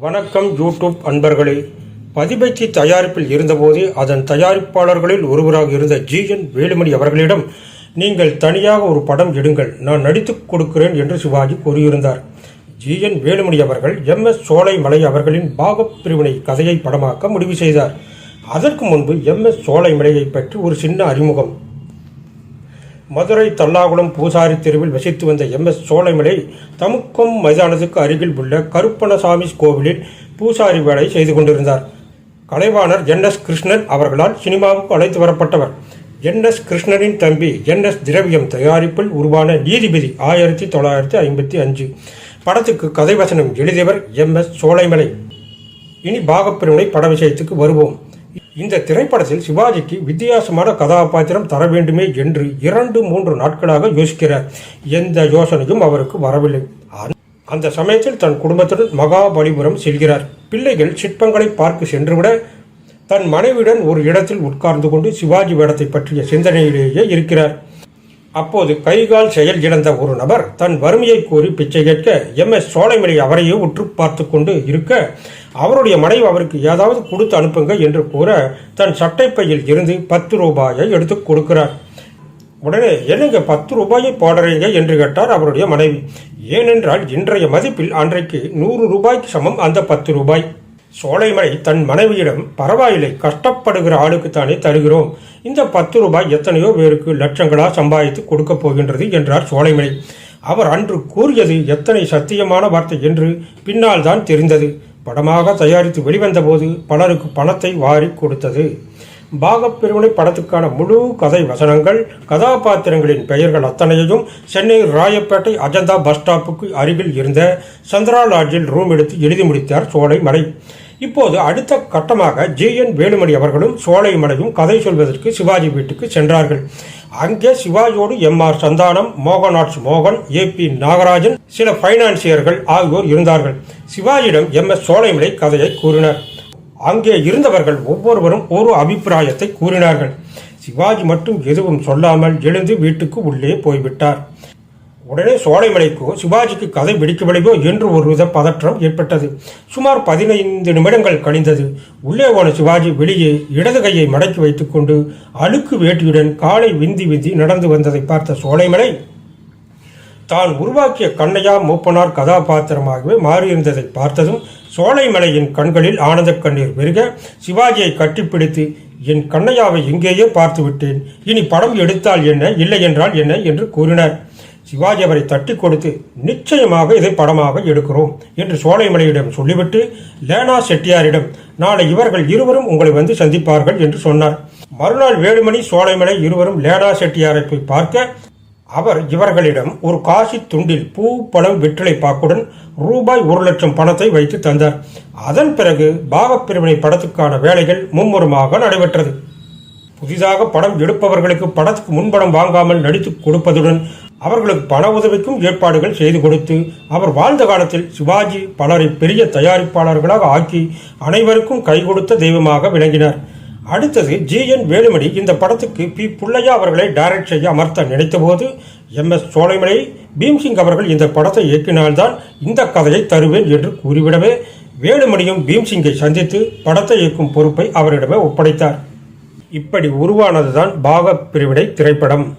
வணக்கம் யூடியூப் அன்பர்களே. பதிபைச்சி தயாரிப்பில் இருந்தபோதே அதன் தயாரிப்பாளர்களில் ஒருவராக இருந்த ஜிஎன் வேலுமணி அவர்களிடம் நீங்கள் தனியாக ஒரு படம் எடுங்கள் நான் நடித்துக் கொடுக்கிறேன் என்று சிவாஜி கூறியிருந்தார். ஜிஎன் வேலுமணி அவர்கள் எம் எஸ் சோலைமலை அவர்களின் பாகப் பிரிவினை கதையை படமாக்க முடிவு செய்தார். அதற்கு முன்பு எம் எஸ் சோலைமலையை பற்றி ஒரு சின்ன அறிமுகம். மதுரை தல்லாகுளம் பூசாரி தெருவில் வசித்து வந்த எம் எஸ் சோலைமலை தமுக்கம் மைதானத்துக்கு அருகில் உள்ள கருப்பணசாமி கோவிலில் பூசாரி வேலை செய்து கொண்டிருந்தார். கலைவாணர் என் எஸ் கிருஷ்ணன் அவர்களால் சினிமாவுக்கு அழைத்து வரப்பட்டவர். என் எஸ் கிருஷ்ணனின் தம்பி என் எஸ் திரவியம் தயாரிப்பில் உருவான நீதிபதி ஆயிரத்தி தொள்ளாயிரத்தி ஐம்பத்தி அஞ்சு. படத்துக்கு கதை வசனம் எழுதியவர் எம் எஸ் சோலைமலை. இனி பாகப்பிரிவினை பட விஷயத்துக்கு வருவோம். இந்த திரைப்படத்தில் சிவாஜிக்கு வித்தியாசமான கதாபாத்திரம் தர வேண்டுமே என்று இரண்டு மூன்று நாட்களாக யோசிக்கிறார் எந்த யோசனையும் அவருக்கு வரவில்லை. அந்த- அந்த சமயத்தில் தன் குடும்பத்துடன் மகாபலிபுரம் செல்கிறார். பிள்ளைகள் சிற்பங்களை பார்க்க சென்றுவிட தன் மனைவியுடன் ஒரு இடத்தில் உட்கார்ந்து கொண்டு சிவாஜி வேடத்தை பற்றிய சிந்தனையிலேயே இருக்கிறார். அப்போது கைகால் செயல் இழந்த ஒரு நபர் தன் வறுமையை கூறி பிச்சை கேட்க எம் எஸ் சோலைமலை அவரையே உற்று பார்த்து கொண்டு இருக்க அவருடைய மனைவி அவருக்கு ஏதாவது கொடுத்து அனுப்புங்க என்று கூற தன் சட்டைப்பையில் இருந்து பத்து ரூபாயை எடுத்து கொடுக்கிறார். உடனே என்னங்க பத்து ரூபாயை போடுறீங்க? என்று கேட்டார் அவருடைய மனைவி. ஏனென்றால் இன்றைய மதிப்பில் அன்றைக்கு நூறு ரூபாய்க்கு சமம் அந்த பத்து ரூபாய். சோலைமலை தன் மனைவியிடம் பரவாயில்லை கஷ்டப்படுகிற ஆளுக்குத்தானே தருகிறோம். இந்த பத்து ரூபாய் எத்தனையோ பேருக்கு லட்சங்களா சம்பாதித்து கொடுக்கப் போகின்றது என்றார் சோலைமலை. அவர் அன்று கூறியது எத்தனை சத்தியமான வார்த்தை என்று பின்னால் தான் தெரிந்தது. படமாக தயாரித்து வெளிவந்தபோது பலருக்கு பணத்தை வாரி கொடுத்தது. பாகப்பிரிவினை படத்துக்கான முழு கதை வசனங்கள் கதாபாத்திரங்களின் பெயர்கள் அத்தனையையும் சென்னை ராயப்பேட்டை அஜந்தா பஸ் ஸ்டாப்புக்கு அருகில் இருந்த சந்திரா லாட்ஜில் ரூம் எடுத்து எழுதி முடித்தார் சோலைமலை. இப்போது அடுத்த கட்டமாக ஜே என் வேலுமணி அவர்களும் சோலைமலையும் கதை சொல்வதற்கு சிவாஜி வீட்டுக்கு சென்றார்கள். அங்கே சிவாஜியோடு எம் ஆர் சந்தானம் மோகனாட்ஸ் மோகன் ஏ பி நாகராஜன் சில பைனான்சியர்கள் ஆகியோர் இருந்தார்கள். சிவாஜியிடம் எம் எஸ் சோலைமலை கதையை கூறினார். அங்கே இருந்தவர்கள் ஒவ்வொருவரும் ஒரு அபிப்பிராயத்தை கூறினார்கள். சிவாஜி மட்டும் எதுவும் சொல்லாமல் எழுந்து வீட்டுக்கு உள்ளே போய்விட்டார். உடனே சோலைமலைக்கோ சிவாஜிக்கு கதை பிடிக்கவில்லையோ என்று ஒருவித பதற்றம் ஏற்பட்டது. சுமார் பதினைந்து நிமிடங்கள் கழிந்தது. உள்ளே போன சிவாஜி வெளியே இடது கையை மடக்கி வைத்துக்கொண்டு அழுக்கு வேட்டியுடன் காலை விந்தி விந்தி நடந்து வந்ததை பார்த்த சோலைமலை தான் உருவாக்கிய கண்ணையா மூப்பனார் கதாபாத்திரமாகவே மாறியிருந்ததை பார்த்ததும் சோலைமலையின் கண்களில் ஆனந்த கண்ணீர் பெருக சிவாஜியை கட்டிப்பிடித்து என் கண்ணையாவை எங்கேயோ பார்த்து விட்டேன் இனி படம் எடுத்தால் என்ன இல்லை என்றால் என்ன? என்று கூறினார். சிவாஜி அவரை தட்டி கொடுத்து நிச்சயமாக இதை படமாக எடுக்கிறோம் என்று சோலைமலையிடம் சொல்லிவிட்டு லேனா செட்டியாரிடம் நாளை இவர்கள் இருவரும் உங்களை வந்து சந்திப்பார்கள் என்று சொன்னார். மறுநாள் வேலுமணி சோலைமலை இருவரும் லேனா செட்டியாரை போய் பார்க்க அவர் இவர்களிடம் ஒரு காசி துண்டில் பூ பழம் வெற்றிலை பாக்குடன் ரூபாய் ஒரு லட்சம் பணத்தை வைத்து தந்தார். அதன் பிறகு பாவப்பிரிவினை படத்துக்கான வேலைகள் மும்முரமாக நடைபெற்றது. புதிதாக படம் எடுப்பவர்களுக்கு படத்துக்கு முன்படம் வாங்காமல் நடித்து கொடுப்பதுடன் அவர்களுக்கு பண உதவிக்கும் ஏற்பாடுகள் செய்து கொடுத்து அவர் வாழ்ந்த காலத்தில் சிவாஜி பலரை பெரிய தயாரிப்பாளர்களாக ஆக்கி அனைவருக்கும் கை கொடுத்த தெய்வமாக விளங்கினார். அடுத்தது ஜி என் வேலுமணி இந்த படத்துக்கு பி புள்ளையா அவர்களை டைரக்ட் செய்ய அமர்த்த நினைத்தபோது எம் எஸ் சோலைமலை பீம்சிங் அவர்கள் இந்த படத்தை இயக்கினால்தான் இந்த கதையை தருவேன் என்று கூறிவிடவே வேலுமணியும் பீம்சிங்கை சந்தித்து படத்தை இயக்கும் பொறுப்பை அவரிடமே ஒப்படைத்தார். இப்படி உருவானதுதான் பாகப் பிரிவினை திரைப்படம்.